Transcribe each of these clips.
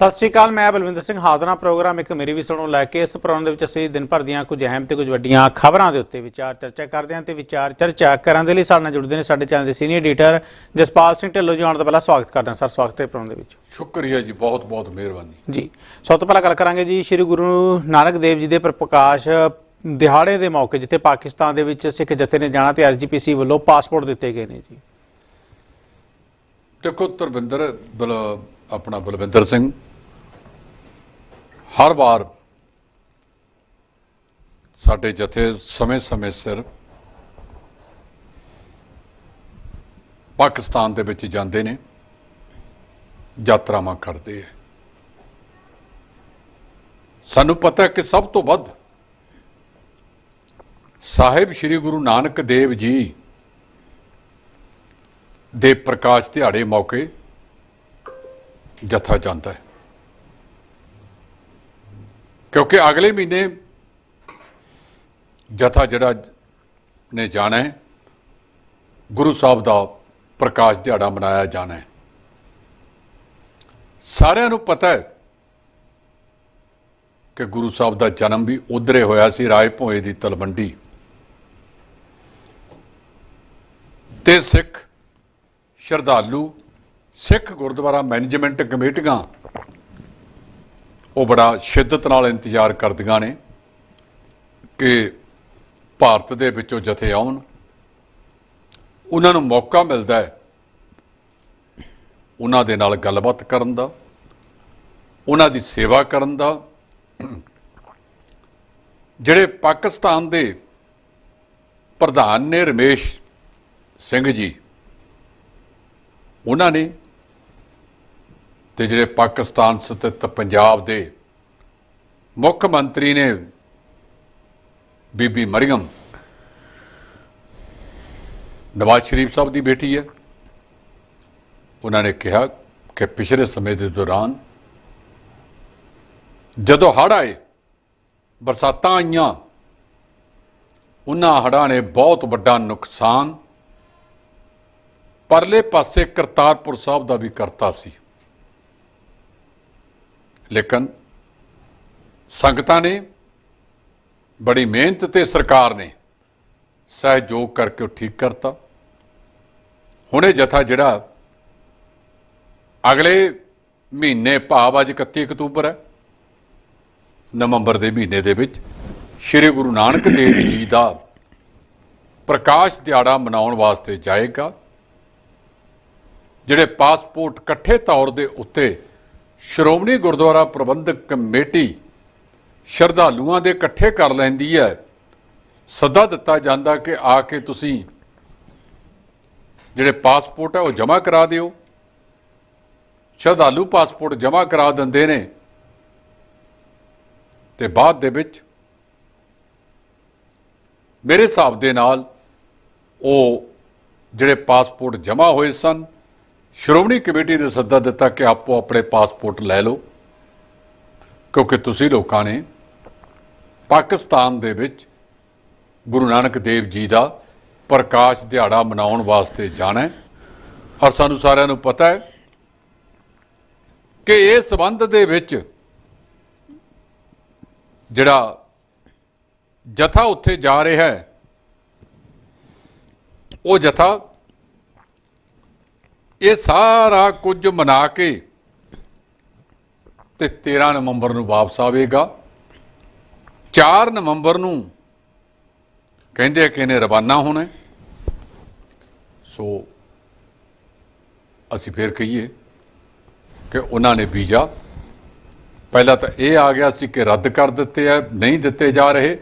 ਸਤਿ ਸ਼੍ਰੀ ਅਕਾਲ ਮੈਂ ਬਲਵਿੰਦਰ ਸਿੰਘ ਹਾਜ਼ਰਾਂ ਪ੍ਰੋਗਰਾਮ ਇੱਕ ਮੇਰੀ ਵੀ ਸੁਣੋ ਲੈ ਕੇ। ਇਸ ਪ੍ਰੋਗਰਾਮ ਦੇ ਵਿੱਚ ਅਸੀਂ ਦਿਨ ਭਰ ਦੀਆਂ ਕੁਝ ਅਹਿਮ ਤੇ ਕੁਝ ਵੱਡੀਆਂ ਖਬਰਾਂ ਦੇ ਉੱਤੇ ਵਿਚਾਰ ਚਰਚਾ ਕਰਦੇ ਹਾਂ ਤੇ ਵਿਚਾਰ ਚਰਚਾ ਕਰਨ ਦੇ ਲਈ ਸਾਡੇ ਨਾਲ ਜੁੜਦੇ ਨੇ ਸਾਡੇ ਚੈਨਲ ਦੇ ਸੀਨੀਅਰ ਐਡੀਟਰ ਜਸਪਾਲ ਸਿੰਘ ਢਿੱਲੋਂ ਜੀ। ਆਉਣ ਤੋਂ ਪਹਿਲਾਂ ਸਵਾਗਤ ਕਰਦੇ ਹਾਂ ਸਰ ਸਵਾਗਤ ਹੈ ਪ੍ਰੋਗਰਾਮ ਦੇ ਵਿੱਚ। ਸ਼ੁਕਰੀਆ ਜੀ ਬਹੁਤ ਬਹੁਤ ਮਿਹਰਬਾਨੀ। ਜੀ ਸਭ ਤੋਂ ਪਹਿਲਾਂ ਗੱਲ ਕਰਾਂਗੇ ਜੀ ਸ੍ਰੀ ਗੁਰੂ ਨਾਨਕ ਦੇਵ ਜੀ ਦੇ ਪ੍ਰਕਾਸ਼ ਦਿਹਾੜੇ ਦੇ ਮੌਕੇ ਜਿੱਥੇ ਪਾਕਿਸਤਾਨ ਦੇ ਵਿੱਚ ਸਿੱਖ ਜਥੇ ਨੇ ਜਾਣਾ ਤੇ ਆਰਜੀਪੀਸੀ ਵੱਲੋਂ ਪਾਸਪੋਰਟ ਦਿੱਤੇ ਗਏ ਨੇ ਜੀ। ਦੇਖੋ ਤਰਵਿੰਦਰ ਬਲ ਆਪਣਾ ਬਲਵਿੰਦਰ ਸਿੰਘ ਹਰ ਵਾਰ ਸਾਡੇ ਜਥੇ ਸਮੇਂ-ਸਮੇਂ ਸਿਰ ਪਾਕਿਸਤਾਨ ਦੇ ਵਿੱਚ ਜਾਂਦੇ ਨੇ, ਯਾਤਰਾਵਾਂ ਕਰਦੇ ਆ। ਸਾਨੂੰ ਪਤਾ ਹੈ ਕਿ ਸਭ ਤੋਂ ਵੱਧ ਸਾਹਿਬ ਸ੍ਰੀ ਗੁਰੂ ਨਾਨਕ ਦੇਵ ਜੀ ਦੇ ਪ੍ਰਕਾਸ਼ ਦਿਹਾੜੇ ਮੌਕੇ ਜਥਾ ਜਾਂਦਾ ਹੈ। ਕਿਉਂਕਿ ਅਗਲੇ ਮਹੀਨੇ ਜਥਾ ਜਿਹੜਾ ਨੇ ਜਾਣਾ ਹੈ, ਗੁਰੂ ਸਾਹਿਬ ਦਾ ਪ੍ਰਕਾਸ਼ ਦਿਹਾੜਾ ਮਨਾਇਆ ਜਾਣਾ ਹੈ। ਸਾਰਿਆਂ ਨੂੰ ਪਤਾ ਹੈ ਕਿ ਗੁਰੂ ਸਾਹਿਬ ਦਾ ਜਨਮ ਵੀ ਉਧਰੇ ਹੋਇਆ ਸੀ ਰਾਏ ਭੋਏ ਦੀ ਤਲਵੰਡੀ। ਤੇ ਸਿੱਖ ਸ਼ਰਧਾਲੂ, ਸਿੱਖ ਗੁਰਦੁਆਰਾ ਮੈਨੇਜਮੈਂਟ ਕਮੇਟੀਆਂ ਉਹ ਬੜਾ ਸ਼ਿੱਦਤ ਨਾਲ ਇੰਤਜ਼ਾਰ ਕਰਦੀਆਂ ਨੇ ਕਿ ਭਾਰਤ ਦੇ ਵਿੱਚੋਂ ਜਥੇ ਆਉਣ। ਉਹਨਾਂ ਨੂੰ ਮੌਕਾ ਮਿਲਦਾ ਹੈ ਉਹਨਾਂ ਦੇ ਨਾਲ ਗੱਲਬਾਤ ਕਰਨ ਦਾ, ਉਹਨਾਂ ਦੀ ਸੇਵਾ ਕਰਨ ਦਾ। ਜਿਹੜੇ ਪਾਕਿਸਤਾਨ ਦੇ ਪ੍ਰਧਾਨ ਨੇ ਰਮੇਸ਼ ਸਿੰਘ ਜੀ, ਉਹਨਾਂ ਨੇ ਤੇ ਜਿਹੜੇ ਪਾਕਿਸਤਾਨ ਸਥਿਤ ਪੰਜਾਬ ਦੇ ਮੁੱਖ ਮੰਤਰੀ ਨੇ ਬੀਬੀ ਮਰੀਮ ਨਵਾਜ਼ ਸ਼ਰੀਫ ਸਾਹਿਬ ਦੀ ਬੇਟੀ ਹੈ। ਉਹਨਾਂ ਨੇ ਕਿਹਾ ਕਿ ਪਿਛਲੇ ਸਮੇਂ ਦੇ ਦੌਰਾਨ ਜਦੋਂ ਹੜ੍ਹ ਆਏ, ਬਰਸਾਤਾਂ ਆਈਆਂ, ਉਹਨਾਂ ਹੜ੍ਹਾਂ ਨੇ ਬਹੁਤ ਵੱਡਾ ਨੁਕਸਾਨ ਪਰਲੇ ਪਾਸੇ ਕਰਤਾਰਪੁਰ ਸਾਹਿਬ ਦਾ ਵੀ ਕਰਤਾ ਸੀ। ਲੇਕਿਨ ਸੰਗਤਾਂ ਨੇ ਬੜੀ ਮਿਹਨਤ ਤੇ ਸਰਕਾਰ ਨੇ ਸਹਿਯੋਗ ਕਰਕੇ ਉਹ ਠੀਕ ਕਰਤਾ। ਹੁਣ ਇਹ ਜਥਾ ਜਿਹੜਾ ਅਗਲੇ ਮਹੀਨੇ ਭਾਵ ਅੱਜ 31 ਅਕਤੂਬਰ ਹੈ, ਨਵੰਬਰ ਦੇ ਮਹੀਨੇ ਦੇ ਵਿੱਚ ਸ੍ਰੀ ਗੁਰੂ ਨਾਨਕ ਦੇਵ ਜੀ ਦਾ ਪ੍ਰਕਾਸ਼ ਦਿਹਾੜਾ ਮਨਾਉਣ ਵਾਸਤੇ ਜਾਏਗਾ, ਜਿਹੜੇ ਪਾਸਪੋਰਟ ਇਕੱਠੇ ਤੌਰ ਦੇ ਉੱਤੇ ਸ਼੍ਰੋਮਣੀ ਗੁਰਦੁਆਰਾ ਪ੍ਰਬੰਧਕ ਕਮੇਟੀ ਸ਼ਰਧਾਲੂਆਂ ਦੇ ਇਕੱਠੇ ਕਰ ਲੈਂਦੀ ਹੈ। ਸੱਦਾ ਦਿੱਤਾ ਜਾਂਦਾ ਕਿ ਆ ਕੇ ਤੁਸੀਂ ਜਿਹੜੇ ਪਾਸਪੋਰਟ ਹੈ ਉਹ ਜਮ੍ਹਾਂ ਕਰਾ ਦਿਓ। ਸ਼ਰਧਾਲੂ ਪਾਸਪੋਰਟ ਜਮ੍ਹਾਂ ਕਰਾ ਦਿੰਦੇ ਨੇ। ਤੇ ਬਾਅਦ ਦੇ ਵਿੱਚ ਮੇਰੇ ਹਿਸਾਬ ਦੇ ਨਾਲ ਉਹ ਜਿਹੜੇ ਪਾਸਪੋਰਟ ਜਮ੍ਹਾਂ ਹੋਏ ਸਨ ਸ਼੍ਰੋਮਣੀ ਕਮੇਟੀ ਨੇ ਸੱਦਾ ਦਿੱਤਾ ਕਿ ਆਪੋ ਆਪਣੇ ਪਾਸਪੋਰਟ ਲੈ ਲਓ, ਕਿਉਂਕਿ ਤੁਸੀਂ ਲੋਕਾਂ ਨੇ ਪਾਕਿਸਤਾਨ ਦੇ ਵਿੱਚ ਗੁਰੂ ਨਾਨਕ ਦੇਵ ਜੀ ਦਾ ਪ੍ਰਕਾਸ਼ ਦਿਹਾੜਾ ਮਨਾਉਣ ਵਾਸਤੇ ਜਾਣਾ ਹੈ। ਔਰ ਸਾਨੂੰ ਸਾਰਿਆਂ ਨੂੰ ਪਤਾ ਹੈ ਕਿ ਇਹ ਸਬੰਧ ਦੇ ਵਿੱਚ ਜਿਹੜਾ ਜਥਾ ਉੱਥੇ ਜਾ ਰਿਹਾ ਹੈ, ਉਹ ਜਥਾ ਇਹ ਸਾਰਾ ਕੁਝ ਮਨਾ ਕੇ ਤੇ 13 ਨਵੰਬਰ ਨੂੰ ਵਾਪਸ ਆਵੇਗਾ। 4 ਨਵੰਬਰ ਨੂੰ ਕਹਿੰਦੇ ਕਿ ਇਹਨੇ ਰਵਾਨਾ ਹੋਣਾ ਸੋ ਅਸੀਂ ਫੇਰ ਕਹੀਏ ਕਿ ਉਹਨਾਂ ਨੇ ਵੀਜ਼ਾ। ਪਹਿਲਾਂ ਤਾਂ ਇਹ ਆ ਗਿਆ ਸੀ ਕਿ ਰੱਦ ਕਰ ਦਿੱਤੇ ਆ, ਨਹੀਂ ਦਿੱਤੇ ਜਾ ਰਹੇ,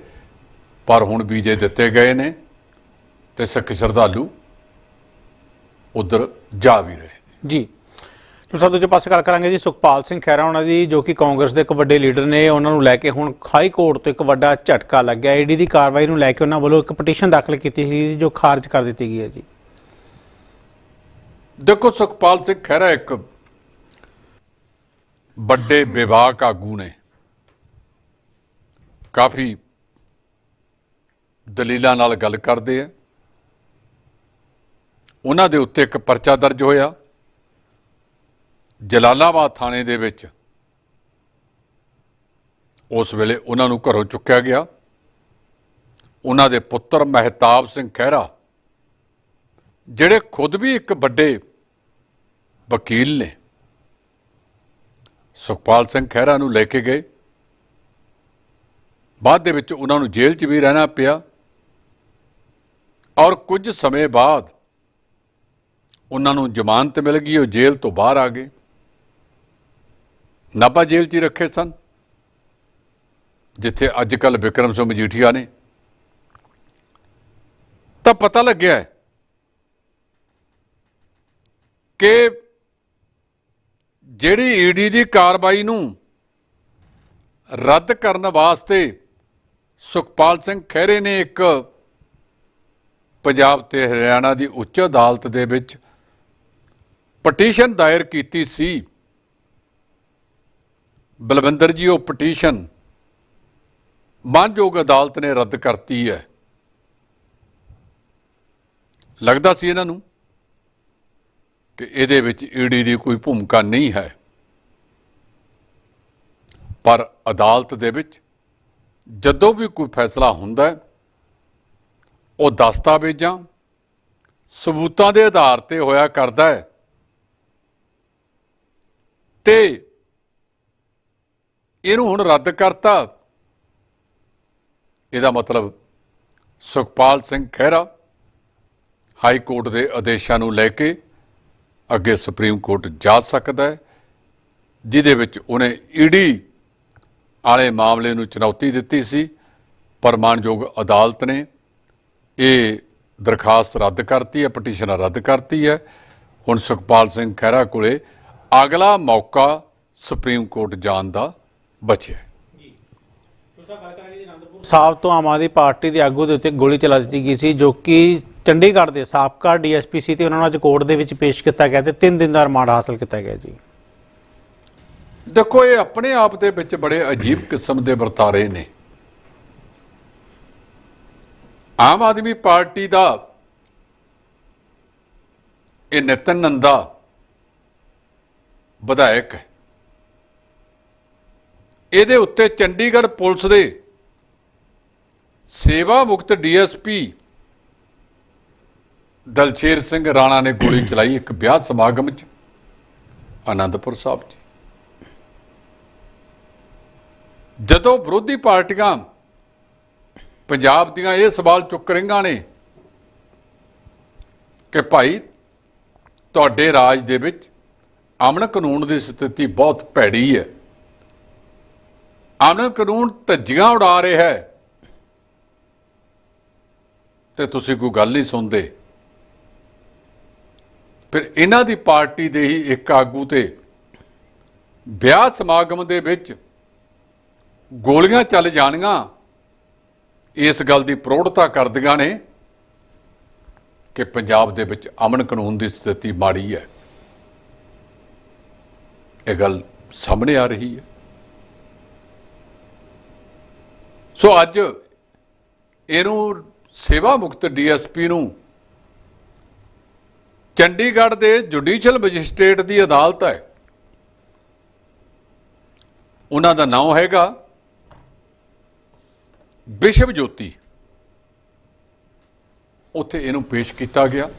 ਪਰ ਹੁਣ ਵੀਜ਼ੇ ਦਿੱਤੇ ਗਏ ਨੇ ਤੇ ਸਿੱਖ ਸ਼ਰਧਾਲੂ ਉਧਰ ਜਾ ਵੀ ਰਹੇ। ਜੀ। ਸਭ ਦੂਜੇ ਪਾਸੇ ਗੱਲ ਕਰਾਂਗੇ ਜੀ ਸੁਖਪਾਲ ਸਿੰਘ ਖਹਿਰਾ ਉਹਨਾਂ ਦੀ ਜੋ ਕਿ ਕਾਂਗਰਸ ਦੇ ਇੱਕ ਵੱਡੇ ਲੀਡਰ ਨੇ ਉਹਨਾਂ ਨੂੰ ਲੈ ਕੇ ਹੁਣ ਹਾਈ ਕੋਰਟ ਤੋਂ ਇੱਕ ਵੱਡਾ ਝਟਕਾ ਲੱਗਿਆ। ਈਡੀ ਦੀ ਕਾਰਵਾਈ ਨੂੰ ਲੈ ਕੇ ਉਹਨਾਂ ਵੱਲੋਂ ਇੱਕ ਪਟੀਸ਼ਨ ਦਾਖਲ ਕੀਤੀ ਸੀ ਜੋ ਖਾਰਜ ਕਰ ਦਿੱਤੀ ਗਈ ਹੈ ਜੀ। ਦੇਖੋ ਸੁਖਪਾਲ ਸਿੰਘ ਖਹਿਰਾ ਇੱਕ ਵੱਡੇ ਵਿਵਾਕ ਆਗੂ ਨੇ। ਕਾਫੀ ਦਲੀਲਾਂ ਨਾਲ ਗੱਲ ਕਰਦੇ ਆ। ਉਹਨਾਂ ਦੇ ਉੱਤੇ ਇੱਕ ਪਰਚਾ ਦਰਜ ਹੋਇਆ। ਜਲਾਲਾਬਾਦ ਥਾਣੇ ਦੇ ਵਿੱਚ ਉਸ ਵੇਲੇ ਉਹਨਾਂ ਨੂੰ ਘਰੋਂ ਚੁੱਕਿਆ ਗਿਆ। ਉਹਨਾਂ ਦੇ ਪੁੱਤਰ ਮਹਿਤਾਬ ਸਿੰਘ ਖਹਿਰਾ, ਜਿਹੜੇ ਖੁਦ ਵੀ ਇੱਕ ਵੱਡੇ ਵਕੀਲ ਨੇ, ਸੁਖਪਾਲ ਸਿੰਘ ਖਹਿਰਾ ਨੂੰ ਲੈ ਕੇ ਗਏ। ਬਾਅਦ ਦੇ ਵਿੱਚ ਉਹਨਾਂ ਨੂੰ ਜੇਲ੍ਹ 'ਚ ਵੀ ਰਹਿਣਾ ਪਿਆ। ਔਰ ਕੁਝ ਸਮੇਂ ਬਾਅਦ ਉਹਨਾਂ ਨੂੰ ਜ਼ਮਾਨਤ ਮਿਲ ਗਈ, ਉਹ ਜੇਲ੍ਹ ਤੋਂ ਬਾਹਰ ਆ ਗਏ। ਨਾਭਾ ਜੇਲ੍ਹ 'ਚ ਹੀ ਰੱਖੇ ਸਨ। ਜਿੱਥੇ ਅੱਜ ਕੱਲ ਵਿਕਰਮ ਸਿੰਘ ਮਜੀਠੀਆ ਨੇ। ਤਾਂ ਪਤਾ ਲੱਗਿਆ ਕਿ ਜਿਹੜੀ ਈਡੀ ਦੀ ਕਾਰਵਾਈ ਨੂੰ ਰੱਦ ਕਰਨ ਵਾਸਤੇ ਸੁਖਪਾਲ ਸਿੰਘ ਖਹਿਰੇ ਨੇ ਇੱਕ ਪੰਜਾਬ ਤੇ ਹਰਿਆਣਾ ਦੀ ਉੱਚ ਅਦਾਲਤ ਦੇ ਵਿੱਚ ਪਟੀਸ਼ਨ ਦਾਇਰ ਕੀਤੀ ਸੀ। ਬਲਵਿੰਦਰ ਜੀ, ਉਹ ਪਟੀਸ਼ਨ ਮਾਨਯੋਗ ਅਦਾਲਤ ਨੇ ਰੱਦ ਕਰਤੀ ਹੈ। ਲੱਗਦਾ ਸੀ ਇਹਨਾਂ ਨੂੰ ਕਿ ਇਹਦੇ ਵਿੱਚ ਈਡੀ ਦੀ ਕੋਈ ਭੂਮਿਕਾ ਨਹੀਂ ਹੈ। ਪਰ ਅਦਾਲਤ ਦੇ ਵਿੱਚ ਜਦੋਂ ਵੀ ਕੋਈ ਫੈਸਲਾ ਹੁੰਦਾ ਉਹ ਦਸਤਾਵੇਜ਼ਾਂ ਸਬੂਤਾਂ ਦੇ ਆਧਾਰ ਤੇ ਹੋਇਆ ਕਰਦਾ ਹੈ। ਤੇ ਇਹਨੂੰ ਹੁਣ ਰੱਦ ਕਰਤਾ। ਇਹਦਾ ਮਤਲਬ ਸੁਖਪਾਲ ਸਿੰਘ ਖਹਿਰਾ ਹਾਈ ਕੋਰਟ ਦੇ ਆਦੇਸ਼ਾਂ ਨੂੰ ਲੈ ਕੇ ਅੱਗੇ ਸੁਪਰੀਮ ਕੋਰਟ ਜਾ ਸਕਦਾ ਹੈ, ਜਿਹਦੇ ਵਿੱਚ ਉਹਨੇ ਈਡੀ ਵਾਲੇ ਮਾਮਲੇ ਨੂੰ ਚੁਣੌਤੀ ਦਿੱਤੀ ਸੀ। ਪਰ ਮਾਨਯੋਗ ਅਦਾਲਤ ਨੇ ਇਹ ਦਰਖਾਸਤ ਰੱਦ ਕਰਤੀ ਹੈ, ਪਟੀਸ਼ਨ ਰੱਦ ਕਰਤੀ ਹੈ। ਹੁਣ ਸੁਖਪਾਲ ਸਿੰਘ ਖਹਿਰਾ ਕੋਲੇ ਅਗਲਾ ਮੌਕਾ ਸੁਪਰੀਮ ਕੋਰਟ ਜਾਣ ਦਾ ਬਚਿਆ। ਸਾਹਿਬ ਤੋਂ ਆਮ ਆਦਮੀ ਪਾਰਟੀ ਦੇ ਆਗੂ ਦੇ ਉੱਤੇ ਗੋਲੀ ਚਲਾ ਦਿੱਤੀ ਗਈ ਸੀ ਜੋ ਕਿ ਚੰਡੀਗੜ੍ਹ ਦੇ ਸਾਬਕਾ ਡੀਐਸਪੀ ਸੀ ਤੇ ਉਹਨਾਂ ਨੂੰ ਅੱਜ ਕੋਰਟ ਦੇ ਵਿੱਚ ਪੇਸ਼ ਕੀਤਾ ਗਿਆ ਤੇ 3 ਦਿਨ ਦਾ ਰਿਮਾਂਡ ਹਾਸਲ ਕੀਤਾ ਗਿਆ ਜੀ ਦੇਖੋ ਇਹ ਆਪਣੇ ਆਪ ਦੇ ਵਿੱਚ ਬੜੇ ਅਜੀਬ ਕਿਸਮ ਦੇ ਵਰਤਾਰੇ ਨੇ ਆਮ ਆਦਮੀ ਪਾਰਟੀ ਦਾ ਇਹ ਨਿਤਨ ਨੰਦਾ ਵਿਧਾਇਕ ਹੈ। ਇਹਦੇ ਉੱਤੇ ਚੰਡੀਗੜ੍ਹ ਪੁਲਿਸ ਦੇ ਸੇਵਾ ਮੁਕਤ ਡੀਐਸਪੀ ਦਲਸ਼ੇਰ ਸਿੰਘ ਰਾਣਾ ਨੇ ਗੋਲੀ ਚਲਾਈ ਇੱਕ ਵਿਆਹ ਸਮਾਗਮ 'ਚ, ਆਨੰਦਪੁਰ ਸਾਹਿਬ 'ਚ। ਜਦੋਂ ਵਿਰੋਧੀ ਪਾਰਟੀਆਂ ਪੰਜਾਬ ਦੀਆਂ ਇਹ ਸਵਾਲ ਚੁੱਕ ਰਹੀਆਂ ਨੇ ਕਿ ਭਾਈ ਤੁਹਾਡੇ ਰਾਜ ਦੇ ਵਿੱਚ ਅਮਨ ਕਾਨੂੰਨ ਦੀ ਸਥਿਤੀ ਬਹੁਤ ਭੈੜੀ ਹੈ। ਅਮਨ ਕਾਨੂੰਨ ਧੱਜੀਆਂ ਉਡਾ ਰਿਹਾ ਹੈ। ਤੇ ਤੁਸੀਂ ਕੋਈ ਗੱਲ ਨਹੀਂ ਸੁਣਦੇ। ਫਿਰ ਇਹਨਾਂ ਦੀ ਪਾਰਟੀ ਦੇ ਹੀ ਇੱਕ ਆਗੂ ਤੇ ਵਿਆਹ ਸਮਾਗਮ ਦੇ ਵਿੱਚ ਗੋਲੀਆਂ ਚੱਲ ਜਾਣੀਆਂ, ਇਸ ਗੱਲ ਦੀ ਪ੍ਰੋੜਤਾ ਕਰਦੀਆਂ ਨੇ ਕਿ ਪੰਜਾਬ ਦੇ ਵਿੱਚ ਅਮਨ ਕਾਨੂੰਨ ਦੀ ਸਥਿਤੀ ਮਾੜੀ ਹੈ। ਇਹ ਗੱਲ ਸਾਹਮਣੇ ਆ ਰਹੀ ਹੈ। ਸੋ ਅੱਜ ਇਹਨੂੰ ਸੇਵਾ ਮੁਕਤ ਡੀਐਸਪੀ ਨੂੰ ਚੰਡੀਗੜ੍ਹ ਦੇ ਜੁਡੀਸ਼ੀਅਲ ਮੈਜਿਸਟ੍ਰੇਟ ਦੀ ਅਦਾਲਤ ਹੈ। ਉਹਨਾਂ ਦਾ ਨਾਮ ਹੈਗਾ ਵਿਸ਼ਵ ਜੋਤੀ। ਉੱਥੇ ਇਹਨੂੰ ਪੇਸ਼ ਕੀਤਾ ਗਿਆ।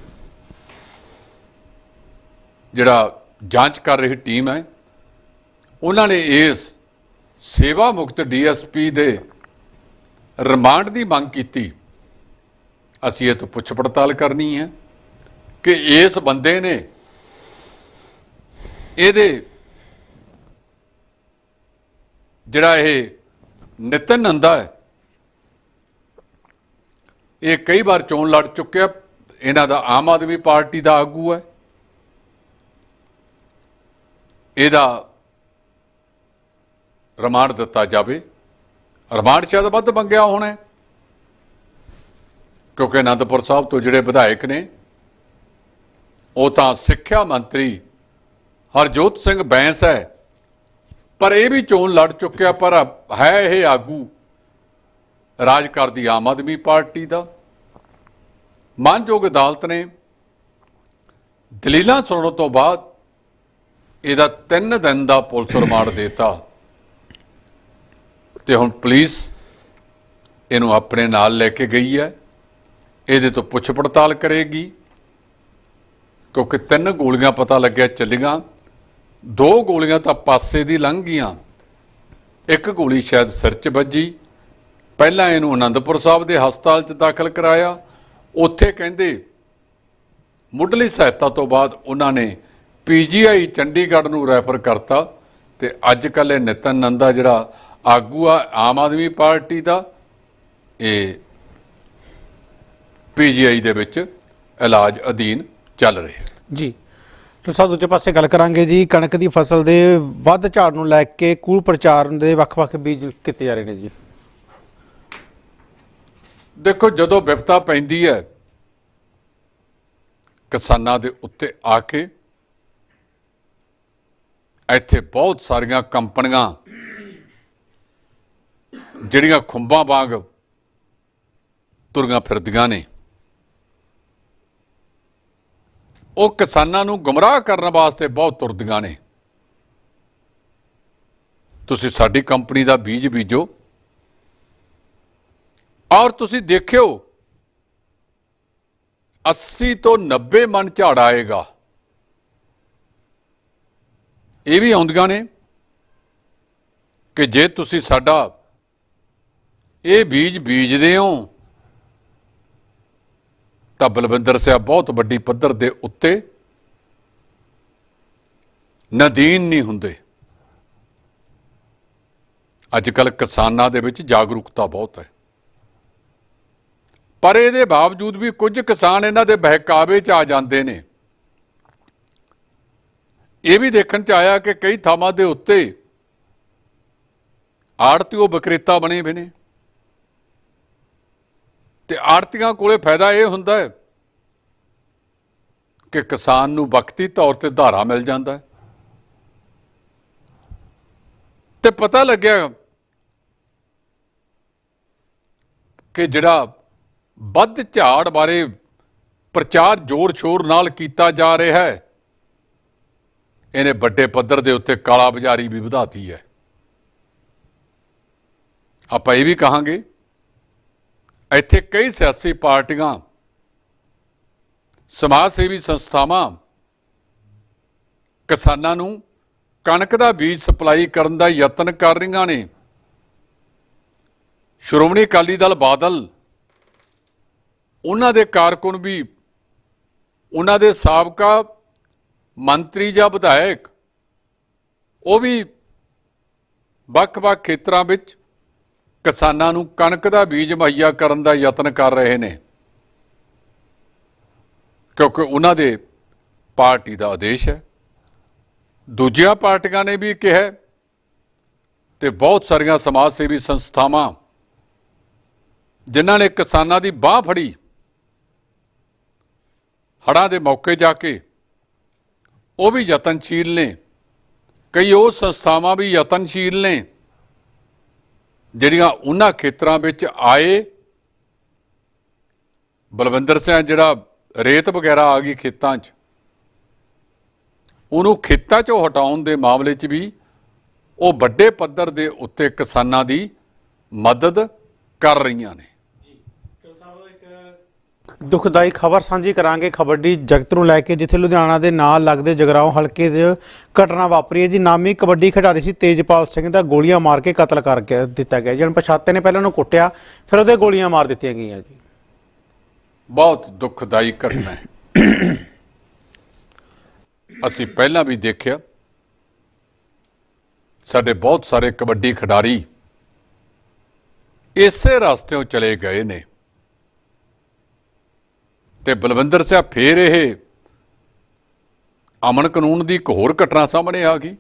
ਜਿਹੜਾ ਜਾਂਚ ਕਰ ਰਹੀ ਟੀਮ ਹੈ ਉਹਨਾਂ ਨੇ ਇਸ ਸੇਵਾ ਮੁਕਤ ਡੀਐਸਪੀ ਦੇ ਰਿਮਾਂਡ ਦੀ ਮੰਗ ਕੀਤੀ। ਅਸੀਂ ਇਹ ਤੋਂ ਪੁੱਛ ਪੜਤਾਲ ਕਰਨੀ ਹੈ ਕਿ ਇਸ ਬੰਦੇ ਨੇ ਇਹਦੇ ਜਿਹੜਾ ਇਹ ਨਿਤਨ ਨੰਦਾ ਹੈ, ਇਹ ਕਈ ਵਾਰ ਚੋਣ ਲੜ ਚੁੱਕਿਆ। ਇਹਨਾਂ ਦਾ ਆਮ ਆਦਮੀ ਪਾਰਟੀ ਦਾ ਆਗੂ ਹੈ। ਇਹਦਾ ਰਿਮਾਂਡ ਦਿੱਤਾ ਜਾਵੇ। ਰਿਮਾਂਡ ਸ਼ਾਇਦ ਵੱਧ ਮੰਗਿਆ ਹੋਣਾ ਕਿਉਂਕਿ ਅਨੰਦਪੁਰ ਸਾਹਿਬ ਤੋਂ ਜਿਹੜੇ ਵਿਧਾਇਕ ਨੇ, ਉਹ ਤਾਂ ਸਿੱਖਿਆ ਮੰਤਰੀ ਹਰਜੋਤ ਸਿੰਘ ਬੈਂਸ ਹੈ। ਪਰ ਇਹ ਵੀ ਚੋਣ ਲੜ ਚੁੱਕਿਆ, ਪਰ ਹੈ ਇਹ ਆਗੂ ਰਾਜ ਕਰਦੀ ਆਮ ਆਦਮੀ ਪਾਰਟੀ ਦਾ। ਮਾਨਯੋਗ ਅਦਾਲਤ ਨੇ ਦਲੀਲਾਂ ਸੁਣਨ ਤੋਂ ਬਾਅਦ ਇਹਦਾ 3 ਦਿਨ ਦਾ ਪੁਲਿਸ ਰਿਮਾਂਡ ਦਿੱਤਾ। ਤੇ ਹੁਣ ਪੁਲਿਸ ਇਹਨੂੰ ਆਪਣੇ ਨਾਲ ਲੈ ਕੇ ਗਈ ਹੈ। ਇਹਦੇ ਤੋਂ ਪੁੱਛ ਪੜਤਾਲ ਕਰੇਗੀ। ਕਿਉਂਕਿ ਤਿੰਨ ਗੋਲੀਆਂ ਪਤਾ ਲੱਗਿਆ ਚੱਲੀਆਂ। ਦੋ ਗੋਲੀਆਂ ਤਾਂ ਪਾਸੇ ਦੀ ਲੰਘ ਗਈਆਂ। ਇੱਕ ਗੋਲੀ ਸ਼ਾਇਦ ਸਿਰ 'ਚ ਵੱਜੀ। ਪਹਿਲਾਂ ਇਹਨੂੰ ਆਨੰਦਪੁਰ ਸਾਹਿਬ ਦੇ ਹਸਪਤਾਲ 'ਚ ਦਾਖਲ ਕਰਾਇਆ। ਉੱਥੇ ਕਹਿੰਦੇ ਮੁੱਢਲੀ ਸਹਾਇਤਾ ਤੋਂ ਬਾਅਦ ਉਹਨਾਂ ਨੇ ਪੀਜੀਆਈ ਚੰਡੀਗੜ੍ਹ ਨੂੰ ਰੈਫਰ ਕਰਤਾ। ਤੇ ਅੱਜ ਕੱਲ੍ਹ ਇਹ ਨਿਤਨ ਨੰਦਾ ਜਿਹੜਾ ਆਗੂ ਆ ਆਮ ਆਦਮੀ ਪਾਰਟੀ ਦਾ ਇਹ ਪੀਜੀਆਈ ਦੇ ਵਿੱਚ ਇਲਾਜ ਅਧੀਨ ਚੱਲ ਰਿਹਾ ਜੀ। ਤੇ ਸਾਹਿਬ ਦੂਜੇ ਪਾਸੇ ਗੱਲ ਕਰਾਂਗੇ ਜੀ। ਕਣਕ ਦੀ ਫਸਲ ਦੇ ਵੱਧ ਝਾੜ ਨੂੰ ਲੈ ਕੇ ਕੂਲ ਪ੍ਰਚਾਰ ਦੇ ਵੱਖ-ਵੱਖ ਬੀਜ ਕੀਤੇ ਜਾ ਰਹੇ ਨੇ ਜੀ। ਦੇਖੋ ਜਦੋਂ ਵਿਪਤਾ ਪੈਂਦੀ ਹੈ ਕਿਸਾਨਾਂ ਦੇ ਉੱਤੇ ਆ ਕੇ ਇੱਥੇ ਬਹੁਤ ਸਾਰੀਆਂ ਕੰਪਨੀਆਂ ਜਿਹੜੀਆਂ ਖੁੰਬਾਂ ਵਾਂਗ ਤੁਰੀਆਂ ਫਿਰਦੀਆਂ ਨੇ, ਉਹ ਕਿਸਾਨਾਂ ਨੂੰ ਗੁੰਮਰਾਹ ਕਰਨ ਵਾਸਤੇ ਬਹੁਤ ਤੁਰਦੀਆਂ ਨੇ। ਤੁਸੀਂ ਸਾਡੀ ਕੰਪਨੀ ਦਾ ਬੀਜ ਬੀਜੋ ਔਰ ਤੁਸੀਂ ਦੇਖਿਓ 80 ਤੋਂ 90 ਮਨ ਝਾੜ ਆਏਗਾ। ਇਹ ਵੀ ਆਉਂਦੀਆਂ ਨੇ ਕਿ ਜੇ ਤੁਸੀਂ ਸਾਡਾ ਇਹ ਬੀਜ ਬੀਜਦੇ ਹੋ। ਤਾਂ ਬਲਵਿੰਦਰ ਸਾਹਿਬ ਬਹੁਤ ਵੱਡੀ ਪੱਧਰ ਦੇ ਉੱਤੇ ਨਦੀਨ ਨਹੀਂ ਹੁੰਦੇ। ਅੱਜ ਕੱਲ ਕਿਸਾਨਾਂ ਦੇ ਵਿੱਚ ਜਾਗਰੂਕਤਾ ਬਹੁਤ ਹੈ। ਪਰ ਇਹਦੇ ਬਾਵਜੂਦ ਵੀ ਕੁਝ ਕਿਸਾਨ ਇਹਨਾਂ ਦੇ ਬਹਿਕਾਵੇ 'ਚ ਆ ਜਾਂਦੇ ਨੇ। ਇਹ ਵੀ ਦੇਖਣ 'ਚ ਆਇਆ ਕਿ ਕਈ ਥਾਵਾਂ ਦੇ ਉੱਤੇ ਆੜਤੀਓ ਬਕਰੇਤਾ ਬਣੇ ਹੋਏ ਨੇ। ਤੇ ਆੜਤੀਆਂ ਕੋਲੇ ਫਾਇਦਾ ਇਹ ਹੁੰਦਾ ਹੈ ਕਿ ਕਿਸਾਨ ਨੂੰ ਵਕਤੀ ਤੌਰ ਤੇ ਧਾਰਾ ਮਿਲ ਜਾਂਦਾ ਹੈ। ਤੇ ਪਤਾ ਲੱਗਿਆ ਕਿ ਜਿਹੜਾ ਵੱਧ ਝਾੜ ਬਾਰੇ ਪ੍ਰਚਾਰ ਜ਼ੋਰ ਸ਼ੋਰ ਨਾਲ ਕੀਤਾ ਜਾ ਰਿਹਾ ਹੈ, ਇਹਨੇ ਵੱਡੇ ਪੱਧਰ ਦੇ ਉੱਤੇ ਕਾਲਾ ਬਾਜ਼ਾਰੀ ਵੀ ਵਧਾਤੀ ਹੈ। ਆਪਾਂ ਇਹ ਵੀ ਕਹਾਂਗੇ ਇੱਥੇ ਕਈ ਸਿਆਸੀ ਪਾਰਟੀਆਂ ਸਮਾਜ ਸੇਵੀ ਸੰਸਥਾਵਾਂ ਕਿਸਾਨਾਂ ਨੂੰ ਕਣਕ ਦਾ ਬੀਜ ਸਪਲਾਈ ਕਰਨ ਦਾ ਯਤਨ ਕਰ ਰਹੀਆਂ ਨੇ। ਸ਼੍ਰੋਮਣੀ ਅਕਾਲੀ ਦਲ ਬਾਦਲ, ਉਹਨਾਂ ਦੇ ਕਾਰਕੁਨ ਵੀ, ਉਹਨਾਂ ਦੇ ਸਾਬਕਾ ਮੰਤਰੀ ਜਾਂ ਵਿਧਾਇਕ, ਉਹ ਵੀ ਵੱਖ-ਵੱਖ ਖੇਤਰਾਂ ਵਿੱਚ ਕਿਸਾਨਾਂ ਨੂੰ ਕਣਕ ਦਾ ਬੀਜ ਮੁਹੱਈਆ ਕਰਨ ਦਾ ਯਤਨ ਕਰ ਰਹੇ ਨੇ। ਕਿਉਂਕਿ ਉਹਨਾਂ ਦੇ ਪਾਰਟੀ ਦਾ ਆਦੇਸ਼ ਹੈ। ਦੂਜੀਆਂ ਪਾਰਟੀਆਂ ਨੇ ਵੀ ਕਿਹਾ ਹੈ ਤੇ ਬਹੁਤ ਸਾਰੀਆਂ ਸਮਾਜ ਸੇਵੀ ਸੰਸਥਾਵਾਂ ਜਿਨ੍ਹਾਂ ਨੇ ਕਿਸਾਨਾਂ ਦੀ ਬਾਹ ਫੜੀ, ਹੜ੍ਹਾਂ ਦੇ ਮੌਕੇ ਜਾ ਕੇ ਉਹ ਵੀ ਯਤਨਸ਼ੀਲ ਨੇ। ਕਈ ਉਹ ਸੰਸਥਾਵਾਂ ਵੀ ਯਤਨਸ਼ੀਲ ਨੇ। ਜਿਹੜੀਆਂ ਉਹਨਾਂ ਖੇਤਰਾਂ ਵਿੱਚ ਆਏ, ਬਲਵਿੰਦਰ ਸਿੰਘ ਜਿਹੜਾ ਰੇਤ ਵਗੈਰਾ ਆ ਗਈ ਖੇਤਾਂ 'ਚ, ਉਹਨੂੰ ਖੇਤਾਂ 'ਚੋਂ ਹਟਾਉਣ ਦੇ ਮਾਮਲੇ 'ਚ ਵੀ ਉਹ ਵੱਡੇ ਪੱਧਰ ਦੇ ਉੱਤੇ ਕਿਸਾਨਾਂ ਦੀ ਮਦਦ ਕਰ ਰਹੀਆਂ ਨੇ। ਦੁਖਦਾਈ ਖਬਰ ਸਾਂਝੀ ਕਰਾਂਗੇ। ਕਬੱਡੀ ਜਗਤ ਨੂੰ ਲੈ ਕੇ ਜਿੱਥੇ ਲੁਧਿਆਣਾ ਦੇ ਨਾਲ ਲੱਗਦੇ ਜਗਰਾਉਂ ਹਲਕੇ ਦੇ ਘਟਨਾ ਵਾਪਰੀ ਹੈ। ਜੀ ਨਾਮੀ ਕਬੱਡੀ ਖਿਡਾਰੀ ਸੀ ਤੇਜਪਾਲ ਸਿੰਘ ਦਾ ਗੋਲੀਆਂ ਮਾਰ ਕੇ ਕਤਲ ਕਰ ਕੇ ਦਿੱਤਾ ਗਿਆ। ਜਨ ਪਛਾਤੇ ਨੇ, ਪਹਿਲਾਂ ਉਹਨੂੰ ਕੁੱਟਿਆ, ਫਿਰ ਉਹਦੇ ਗੋਲੀਆਂ ਮਾਰ ਦਿੱਤੀਆਂ ਗਈਆਂ ਜੀ। ਬਹੁਤ ਦੁਖਦਾਈ ਘਟਨਾ ਹੈ। ਅਸੀਂ ਪਹਿਲਾਂ ਵੀ ਦੇਖਿਆ, ਸਾਡੇ ਬਹੁਤ ਸਾਰੇ ਕਬੱਡੀ ਖਿਡਾਰੀ ਇਸੇ ਰਸਤੇੋਂ ਚਲੇ ਗਏ ਨੇ। ਤੇ ਬਲਵਿੰਦਰ ਸਿੰਘ ਫੇਰ ਇਹ ਅਮਨ ਕਾਨੂੰਨ ਦੀ ਇੱਕ ਹੋਰ ਘਟਨਾ ਸਾਹਮਣੇ ਆ ਗਈ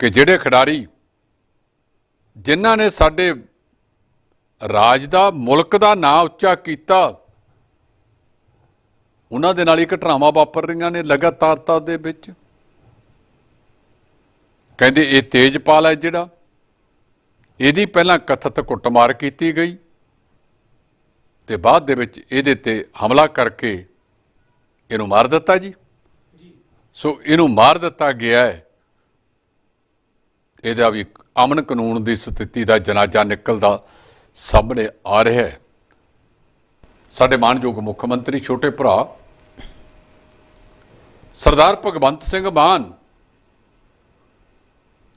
ਕਿ ਜਿਹੜੇ ਖਿਡਾਰੀ ਜਿਨ੍ਹਾਂ ਨੇ ਸਾਡੇ ਰਾਜ ਦਾ ਮੁਲਕ ਦਾ ਨਾਂ ਉੱਚਾ ਕੀਤਾ, ਉਹਨਾਂ ਦੇ ਨਾਲ ਹੀ ਘਟਨਾਵਾਂ ਵਾਪਰ ਰਹੀਆਂ ਨੇ ਲਗਾਤਾਰਤਾ ਦੇ ਵਿੱਚ। ਕਹਿੰਦੇ ਇਹ ਤੇਜਪਾਲ ਹੈ ਜਿਹੜਾ, ਇਹਦੀ ਪਹਿਲਾਂ ਕਥਿਤ ਕੁੱਟਮਾਰ ਕੀਤੀ ਗਈ। ਤੇ ਬਾਅਦ ਦੇ ਵਿੱਚ ਇਹਦੇ ਤੇ ਹਮਲਾ ਕਰਕੇ ਇਹਨੂੰ ਮਾਰ ਦਿੱਤਾ ਜੀ। ਸੋ ਇਹਨੂੰ ਮਾਰ ਦਿੱਤਾ ਗਿਆ ਹੈ। ਇਹਦਾ ਵੀ ਅਮਨ ਕਾਨੂੰਨ ਦੀ ਸਥਿਤੀ ਦਾ ਜਨਾਜ਼ਾ ਨਿਕਲਦਾ ਸਾਹਮਣੇ ਆ ਰਿਹਾ ਹੈ। ਸਾਡੇ ਮਾਨਯੋਗ ਮੁੱਖ ਮੰਤਰੀ ਛੋਟੇ ਭਰਾ ਸਰਦਾਰ ਭਗਵੰਤ ਸਿੰਘ ਮਾਨ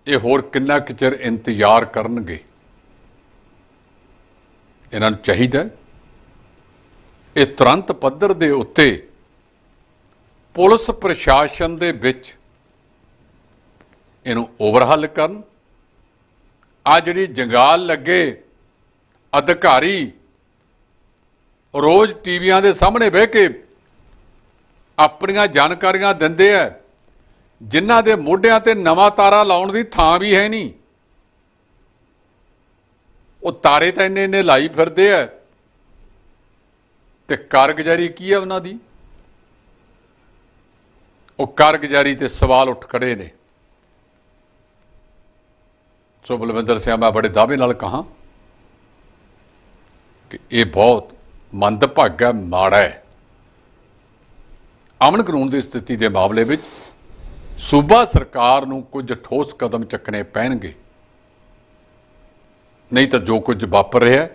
ਇਹ ਹੋਰ ਕਿੰਨਾ ਕੁ ਚਿਰ ਇੰਤਜ਼ਾਰ ਕਰਨਗੇ? ਇਹਨਾਂ ਨੂੰ ਚਾਹੀਦਾ ਇਹ ਤੁਰੰਤ ਪੱਧਰ ਦੇ ਉੱਤੇ ਪੁਲਿਸ ਪ੍ਰਸ਼ਾਸਨ ਦੇ ਵਿੱਚ ਇਹਨੂੰ ਓਵਰਹਾਲ ਕਰਨ। ਆ ਜਿਹੜੀ ਜੰਗਾਲ ਲੱਗੇ ਅਧਿਕਾਰੀ ਰੋਜ਼ ਟੀਵੀਆਂ ਦੇ ਸਾਹਮਣੇ ਬਹਿ ਕੇ ਆਪਣੀਆਂ ਜਾਣਕਾਰੀਆਂ ਦਿੰਦੇ ਆ, ਜਿਨ੍ਹਾਂ ਦੇ ਮੋਢਿਆਂ ਤੇ ਨਵਾਂ ਤਾਰਾ ਲਾਉਣ ਦੀ ਥਾਂ ਵੀ ਹੈ ਨਹੀਂ। ਉਹ ਤਾਰੇ ਤਾਂ ਇੰਨੇ ਇੰਨੇ ਲਾਈ ਫਿਰਦੇ ਆ। ਤੇ ਕਾਰਗੁਜ਼ਾਰੀ ਕੀ ਹੈ ਉਹਨਾਂ ਦੀ? ਉਹ ਕਾਰਗੁਜ਼ਾਰੀ ਤੇ ਸਵਾਲ ਉੱਠ ਖੜੇ ਨੇ। ਸੋ ਬਲਵਿੰਦਰ ਸਿੰਘ ਮੈਂ ਬੜੇ ਦਾਅਵੇ ਨਾਲ ਕਹਾ ਕਿ ਇਹ ਬਹੁਤ ਮੰਦਭਾਗਾ ਮਾੜਾ ਹੈ। ਅਮਨ ਕਾਨੂੰਨ ਦੀ ਸਥਿਤੀ ਦੇ ਮਾਮਲੇ ਵਿੱਚ ਸੂਬਾ ਸਰਕਾਰ ਨੂੰ ਕੁਝ ਠੋਸ ਕਦਮ ਚੱਕਣੇ ਪੈਣਗੇ। ਨਹੀਂ ਤਾਂ ਜੋ ਕੁਝ ਵਾਪਰ ਰਿਹਾ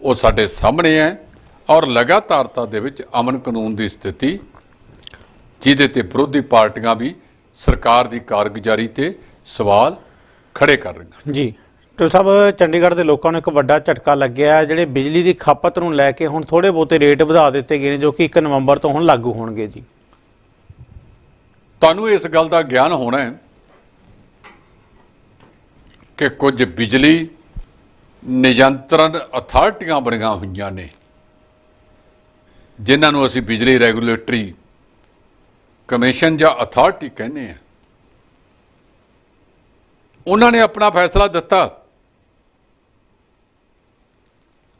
ਉਹ ਸਾਡੇ ਸਾਹਮਣੇ ਹੈ। ਔਰ ਲਗਾਤਾਰਤਾ ਦੇ ਵਿੱਚ ਅਮਨ ਕਾਨੂੰਨ ਦੀ ਸਥਿਤੀ ਜਿਹਦੇ ਤੇ ਵਿਰੋਧੀ ਪਾਰਟੀਆਂ ਵੀ ਸਰਕਾਰ ਦੀ ਕਾਰਗੁਜ਼ਾਰੀ ਤੇ ਸਵਾਲ ਖੜੇ ਕਰ ਰਹੀਆਂ ਜੀ। ਟਿਲ ਸਾਹਿਬ ਚੰਡੀਗੜ੍ਹ ਦੇ ਲੋਕਾਂ ਨੂੰ ਇੱਕ ਵੱਡਾ ਝਟਕਾ ਲੱਗਿਆ ਹੈ ਜਿਹੜੇ ਬਿਜਲੀ ਦੀ ਖਪਤ ਨੂੰ ਲੈ ਕੇ ਹੁਣ ਥੋੜੇ ਬਹੁਤੇ ਰੇਟ ਵਧਾ ਦਿੱਤੇ ਗਏ ਨੇ ਜੋ ਕਿ 1 ਨਵੰਬਰ ਤੋਂ ਹੁਣ ਲਾਗੂ ਹੋਣਗੇ ਜੀ। ਤੁਹਾਨੂੰ ਇਸ ਗੱਲ ਦਾ ਗਿਆਨ ਹੋਣਾ ਹੈ ਕਿ ਕੁਝ ਬਿਜਲੀ ਨਿਯੰਤਰਣ ਅਥਾਰਟੀਆਂ ਬਣੀਆਂ ਹੋਈਆਂ ਨੇ। ਜਿਨ੍ਹਾਂ ਨੂੰ ਅਸੀਂ ਬਿਜਲੀ ਰੈਗੂਲੇਟਰੀ ਕਮਿਸ਼ਨ ਜਾਂ ਅਥਾਰਟੀ ਕਹਿੰਦੇ ਆ, ਉਹਨਾਂ ਨੇ ਆਪਣਾ ਫੈਸਲਾ ਦਿੱਤਾ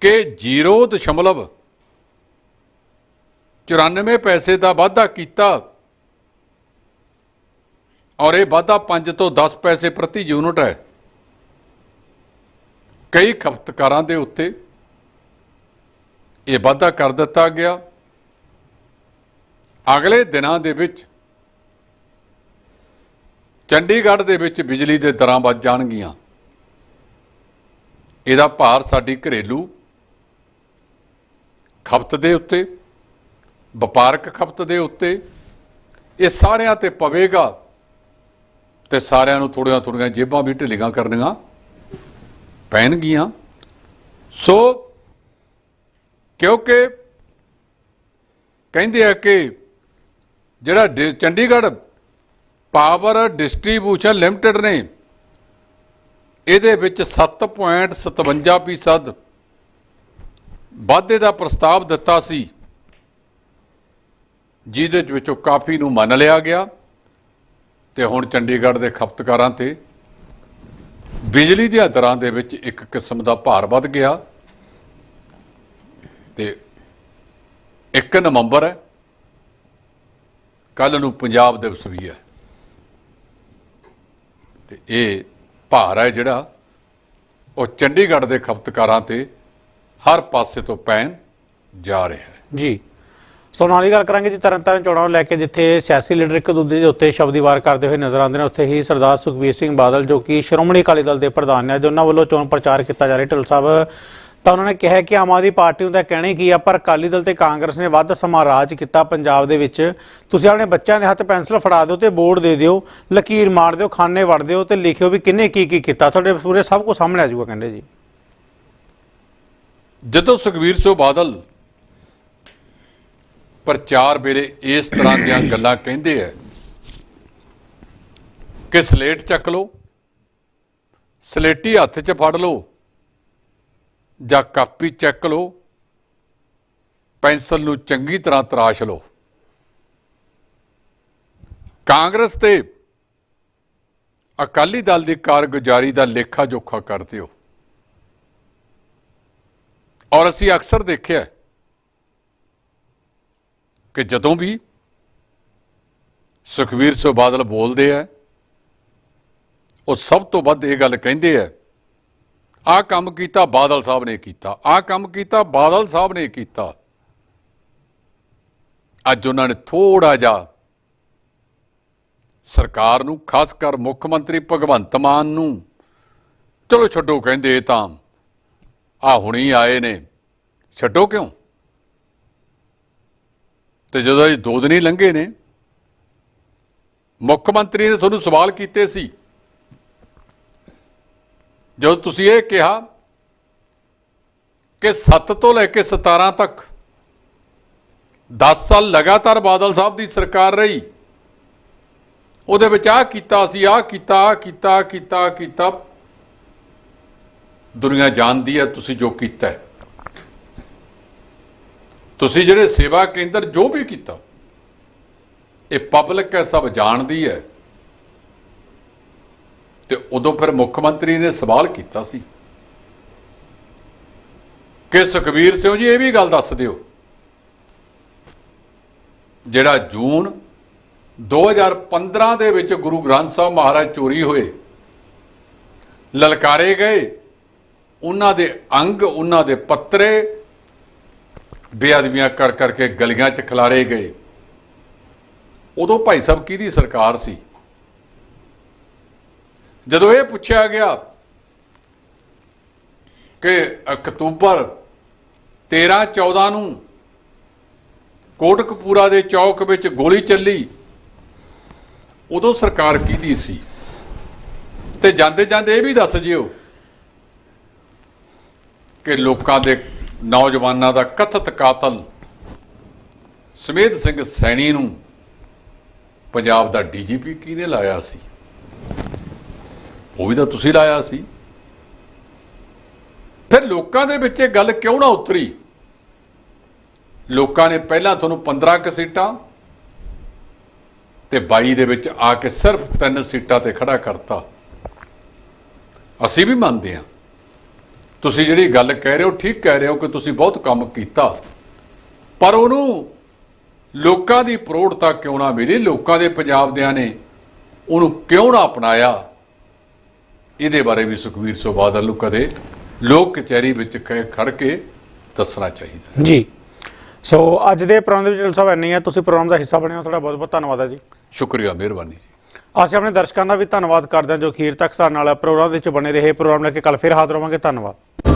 ਕਿ 0.94 ਪੈਸੇ ਦਾ ਵਾਧਾ ਕੀਤਾ ਔਰ ਇਹ ਵਾਧਾ 5 ਤੋਂ 10 ਪੈਸੇ ਪ੍ਰਤੀ ਯੂਨਿਟ ਹੈ। ਕਈ ਖਪਤਕਾਰਾਂ ਦੇ ਉੱਤੇ ਇਹ ਵਾਧਾ ਕਰ ਦਿੱਤਾ ਗਿਆ। ਅਗਲੇ ਦਿਨਾਂ ਦੇ ਵਿੱਚ ਚੰਡੀਗੜ੍ਹ ਦੇ ਵਿੱਚ ਬਿਜਲੀ ਦੇ ਦਰਾਂ ਵੱਧ ਜਾਣਗੀਆਂ। ਇਹਦਾ ਭਾਰ ਸਾਡੀ ਘਰੇਲੂ ਖਪਤ ਦੇ ਉੱਤੇ, ਵਪਾਰਕ ਖਪਤ ਦੇ ਉੱਤੇ, ਇਹ ਸਾਰਿਆਂ ਤੇ ਪਵੇਗਾ ਤੇ ਸਾਰਿਆਂ ਨੂੰ ਥੋੜੀਆਂ ਥੋੜੀਆਂ ਜੇਬਾਂ ਵੀ ਢਿੱਲੀਆਂ ਕਰਨੀਆਂ ਪੈਣਗੀਆਂ। ਸੋ ਕਿਉਂਕਿ ਕਹਿੰਦੇ ਆ ਕਿ ਜਿਹੜਾ the Chandigarh power distribution limited ਨੇ, ਇਹਦੇ ਵਿੱਚ 7.57% ਫੀਸਦ ਵਾਧੇ ਦਾ ਪ੍ਰਸਤਾਵ ਦਿੱਤਾ ਸੀ, ਜਿਹਦੇ ਵਿੱਚੋਂ ਕਾਫੀ ਨੂੰ ਮੰਨ ਲਿਆ ਗਿਆ ਤੇ ਹੁਣ ਚੰਡੀਗੜ੍ਹ ਦੇ ਖਪਤਕਾਰਾਂ ਤੇ ਬਿਜਲੀ ਦੀਆਂ ਦਰਾਂ ਦੇ ਵਿੱਚ ਇੱਕ ਕਿਸਮ ਦਾ ਭਾਰ ਵੱਧ ਗਿਆ ਤੇ 1 ਨਵੰਬਰ ਹੈ। ਕੱਲ ਨੂੰ ਪੰਜਾਬ ਦਿਵਸ ਵੀ ਹੈ। ਤੇ ਇਹ ਭਾਰ ਹੈ ਜਿਹੜਾ ਉਹ ਚੰਡੀਗੜ੍ਹ ਦੇ ਖਪਤਕਾਰਾਂ ਤੇ ਹਰ ਪਾਸੇ ਤੋਂ ਪੈਣ ਜਾ ਰਿਹਾ ਹੈ। ਜੀ। ਸੋ ਨਾਲ ਹੀ ਗੱਲ ਕਰਾਂਗੇ ਜੀ, ਤਰਨਤਾਰਨ ਚੋਣਾਂ ਨੂੰ ਲੈ ਕੇ, ਜਿੱਥੇ ਸਿਆਸੀ ਲੀਡਰ ਇੱਕ ਦੂਜੇ ਦੇ ਉੱਤੇ ਸ਼ਬਦੀਵਾਰ ਕਰਦੇ ਹੋਏ ਨਜ਼ਰ ਆਉਂਦੇ ਨੇ, ਉੱਥੇ ਹੀ ਸਰਦਾਰ ਸੁਖਬੀਰ ਸਿੰਘ ਬਾਦਲ, ਜੋ ਕਿ ਸ਼੍ਰੋਮਣੀ ਅਕਾਲੀ ਦਲ ਦੇ ਪ੍ਰਧਾਨ ਨੇ, ਅੱਜ ਉਹਨਾਂ ਵੱਲੋਂ ਚੋਣ ਪ੍ਰਚਾਰ ਕੀਤਾ ਜਾ ਰਿਹਾ। ਢਿੱਲ ਸਾਹਿਬ ਤਾਂ ਉਹਨਾਂ ਨੇ ਕਿਹਾ ਕਿ ਆਮ ਆਦਮੀ ਪਾਰਟੀ ਨੂੰ ਤਾਂ ਕਹਿਣਾ ਹੀ ਕੀ ਆ, ਪਰ ਅਕਾਲੀ ਦਲ ਤੇ ਕਾਂਗਰਸ ਨੇ ਵੱਧ ਸਮਾਂ ਰਾਜ ਕੀਤਾ ਪੰਜਾਬ ਦੇ ਵਿੱਚ। ਤੁਸੀਂ ਆਪਣੇ ਬੱਚਿਆਂ ਦੇ ਹੱਥ ਪੈਨਸਲ ਫੜਾ ਦਿਓ ਤੇ ਬੋਰਡ ਦੇ ਦਿਓ, ਲਕੀਰ ਮਾਰ ਦਿਓ, ਖਾਨੇ ਵੜ ਦਿਓ ਤੇ ਲਿਖਿਓ ਵੀ ਕਿੰਨੇ ਕੀ ਕੀ ਕੀਤਾ। ਤੁਹਾਡੇ ਪੂਰੇ ਸਭ ਕੁਝ ਸਾਹਮਣੇ ਆ ਜਾਊਗਾ ਕਹਿੰਦੇ ਜੀ। ਜਦੋਂ ਸੁਖਵੀਰ ਸਿੰਘ ਬਾਦਲ ਪ੍ਰਚਾਰ ਵੇਲੇ ਇਸ ਤਰ੍ਹਾਂ ਦੀਆਂ ਗੱਲਾਂ ਕਹਿੰਦੇ ਆ ਕਿ ਸਲੇਟ ਚੱਕ ਲਓ, ਸਲੇਟੀ ਹੱਥ 'ਚ ਫੜ ਲਓ ਜਾਂ ਕਾਪੀ ਚੈੱਕ ਲਓ, ਪੈਨਸਲ ਨੂੰ ਚੰਗੀ ਤਰ੍ਹਾਂ ਤਰਾਸ਼ ਲਓ। ਕਾਂਗਰਸ ਤੇ ਅਕਾਲੀ ਦਲ ਦੀ ਕਾਰਗੁਜ਼ਾਰੀ ਦਾ ਲੇਖਾ ਜੋਖਾ ਕਰਦੇ ਹੋ ਔਰ ਅਸੀਂ ਅਕਸਰ ਦੇਖਿਆ ਕਿ ਜਦੋਂ ਵੀ ਸੁਖਵੀਰ ਸਿੰਘ ਬਾਦਲ ਬੋਲਦੇ ਆ ਉਹ ਸਭ ਤੋਂ ਵੱਧ ਇਹ ਗੱਲ ਕਹਿੰਦੇ ਆ ਆਹ ਕੰਮ ਕੀਤਾ, ਬਾਦਲ ਸਾਹਿਬ ਨੇ ਕੀਤਾ। ਆਹ ਕੰਮ ਕੀਤਾ, ਬਾਦਲ ਸਾਹਿਬ ਨੇ ਕੀਤਾ। ਅੱਜ ਉਹਨਾਂ ਨੇ ਥੋੜਾ ਜਿਹਾ ਸਰਕਾਰ ਨੂੰ, ਖਾਸ ਕਰ ਮੁੱਖ ਮੰਤਰੀ ਭਗਵੰਤ ਮਾਨ ਨੂੰ, ਚਲੋ ਛੱਡੋ ਕਹਿੰਦੇ ਤਾਂ, ਆ ਹੁਣੀ ਆਏ ਨੇ। ਛੱਡੋ ਕਿਉਂ? ਤੇ ਜਦੋਂ ਇਹ ਦੋ ਦਿਨ ਹੀ ਲੰਘੇ ਨੇ, ਮੁੱਖ ਮੰਤਰੀ ਨੇ ਤੁਹਾਨੂੰ ਸਵਾਲ ਕੀਤੇ ਸੀ ਜਦੋਂ ਤੁਸੀਂ ਇਹ ਕਿਹਾ ਕਿ 7 ਤੋਂ ਲੈ ਕੇ 17 ਤੱਕ 10 ਸਾਲ ਲਗਾਤਾਰ ਬਾਦਲ ਸਾਹਿਬ ਦੀ ਸਰਕਾਰ ਰਹੀ, ਉਹਦੇ ਵਿੱਚ ਆ ਕੀਤਾ ਸੀ ਆ ਕੀਤਾ, ਆਹ ਕੀਤਾ ਆਹ ਕੀਤਾ ਆਹ ਕੀਤਾ। ਦੁਨੀਆ ਜਾਣਦੀ ਹੈ ਤੁਸੀਂ ਜੋ ਕੀਤਾ ਤੁਸੀਂ ਜਿਹੜੇ ਸੇਵਾ ਕੇਂਦਰ ਜੋ ਵੀ ਕੀਤਾ, ਇਹ ਪਬਲਿਕ ਹੈ, ਸਭ ਜਾਣਦੀ ਹੈ। ਤੇ ਉਦੋਂ ਫਿਰ ਮੁੱਖ ਮੰਤਰੀ ਨੇ ਸਵਾਲ ਕੀਤਾ ਸੀ। ਕਿ ਸੁਖਬੀਰ ਸਿੰਘ ਜੀ, ਇਹ ਵੀ ਗੱਲ ਦੱਸ ਦਿਓ। ਜਿਹੜਾ ਜੂਨ 2015 ਦੇ ਵਿੱਚ ਗੁਰੂ ਗ੍ਰੰਥ ਸਾਹਿਬ ਮਹਾਰਾਜ ਚੋਰੀ ਹੋਏ, ਲਲਕਾਰੇ ਗਏ, ਉਹਨਾਂ ਦੇ ਅੰਗ, ਉਹਨਾਂ ਦੇ ਪੱਤਰੇ ਬੇਅਦਬੀਆਂ ਕਰ ਕਰਕੇ ਗਲੀਆਂ 'ਚ ਖਿਲਾਰੇ ਗਏ। ਉਦੋਂ ਭਾਈ ਸਾਹਿਬ ਕਿਹਦੀ ਸਰਕਾਰ ਸੀ? ਜਦੋਂ ਇਹ ਪੁੱਛਿਆ ਗਿਆ ਕਿ ਅਕਤੂਬਰ 13 14 ਨੂੰ ਕੋਟਕਪੂਰਾ ਦੇ ਚੌਕ ਵਿੱਚ ਗੋਲੀ ਚੱਲੀ, ਉਦੋਂ ਸਰਕਾਰ ਕਿਹਦੀ ਸੀ? ਤੇ ਜਾਂਦੇ ਜਾਂਦੇ ਇਹ ਵੀ ਦੱਸ ਜਿਓ ਕਿ ਲੋਕਾਂ ਦੇ ਨੌਜਵਾਨਾਂ ਦਾ ਕਥਿਤ ਕਾਤਲ ਸਮੇਧ ਸਿੰਘ ਸੈਣੀ ਨੂੰ ਪੰਜਾਬ ਦਾ ਡੀਜੀਪੀ ਕਿਹਨੇ ਲਾਇਆ ਸੀ? ਉਹ ਵੀ ਤਾਂ ਤੁਸੀਂ ਲਾਇਆ ਸੀ। ਫਿਰ ਲੋਕਾਂ ਦੇ ਵਿੱਚ ਇਹ ਗੱਲ ਕਿਉਂ ਨਾ ਉਤਰੀ? ਲੋਕਾਂ ਨੇ ਪਹਿਲਾਂ ਤੁਹਾਨੂੰ 15 ਕੁ ਸੀਟਾਂ ਤੇ 22 ਦੇ ਵਿੱਚ ਆ ਕੇ ਸਿਰਫ ਤਿੰਨ ਸੀਟਾਂ ਤੇ ਖੜਾ ਕਰਤਾ। ਅਸੀਂ ਵੀ ਮੰਨਦੇ ਹਾਂ। ਤੁਸੀਂ ਜਿਹੜੀ ਗੱਲ ਕਹਿ ਰਹੇ ਹੋ, ਠੀਕ ਕਹਿ ਰਹੇ ਹੋ ਕਿ ਤੁਸੀਂ ਬਹੁਤ ਕੰਮ ਕੀਤਾ। ਪਰ ਉਹਨੂੰ ਲੋਕਾਂ ਦੀ ਪ੍ਰੋੜਤਾ ਕਿਉਂ ਨਾ ਮਿਲੀ? ਲੋਕਾਂ ਦੇ ਪੰਜਾਬ ਦਿਆਂ ਨੇ ਉਹਨੂੰ ਕਿਉਂ ਨਾ ਅਪਣਾਇਆ? ਇਹਦੇ ਬਾਰੇ ਵੀ ਸੁਖਵੀਰ ਸਿੰਘ ਬਾਦਲ ਨੂੰ ਕਦੇ ਲੋਕ ਕਚਹਿਰੀ ਵਿੱਚ ਖੜੇ ਕੇ ਦੱਸਣਾ ਚਾਹੀਦਾ ਜੀ। ਸੋ ਅੱਜ ਦੇ ਪ੍ਰੋਗਰਾਮ ਦੇ ਵਿੱਚ ਢਿੱਲੋਂ ਸਾਹਿਬ ਇੰਨੀ ਹੈ ਤੁਸੀਂ ਪ੍ਰੋਗਰਾਮ ਦਾ ਹਿੱਸਾ ਬਣੇ ਹੋ ਤੁਹਾਡਾ ਬਹੁਤ ਬਹੁਤ ਧੰਨਵਾਦ ਹੈ ਜੀ। ਸ਼ੁਕਰੀਆ ਮਿਹਰਬਾਨੀ ਜੀ। ਅਸੀਂ ਆਪਣੇ ਦਰਸ਼ਕਾਂ ਦਾ ਵੀ ਧੰਨਵਾਦ ਕਰਦੇ ਹਾਂ ਜੋ ਅਖੀਰ ਤੱਕ ਸਾਡੇ ਨਾਲ ਪ੍ਰੋਗਰਾਮ ਦੇ ਵਿੱਚ ਬਣੇ ਰਹੇ। ਪ੍ਰੋਗਰਾਮ ਲੈ ਕੇ ਕੱਲ ਫਿਰ ਹਾਜ਼ਰ ਹੋਵਾਂਗੇ। ਧੰਨਵਾਦ।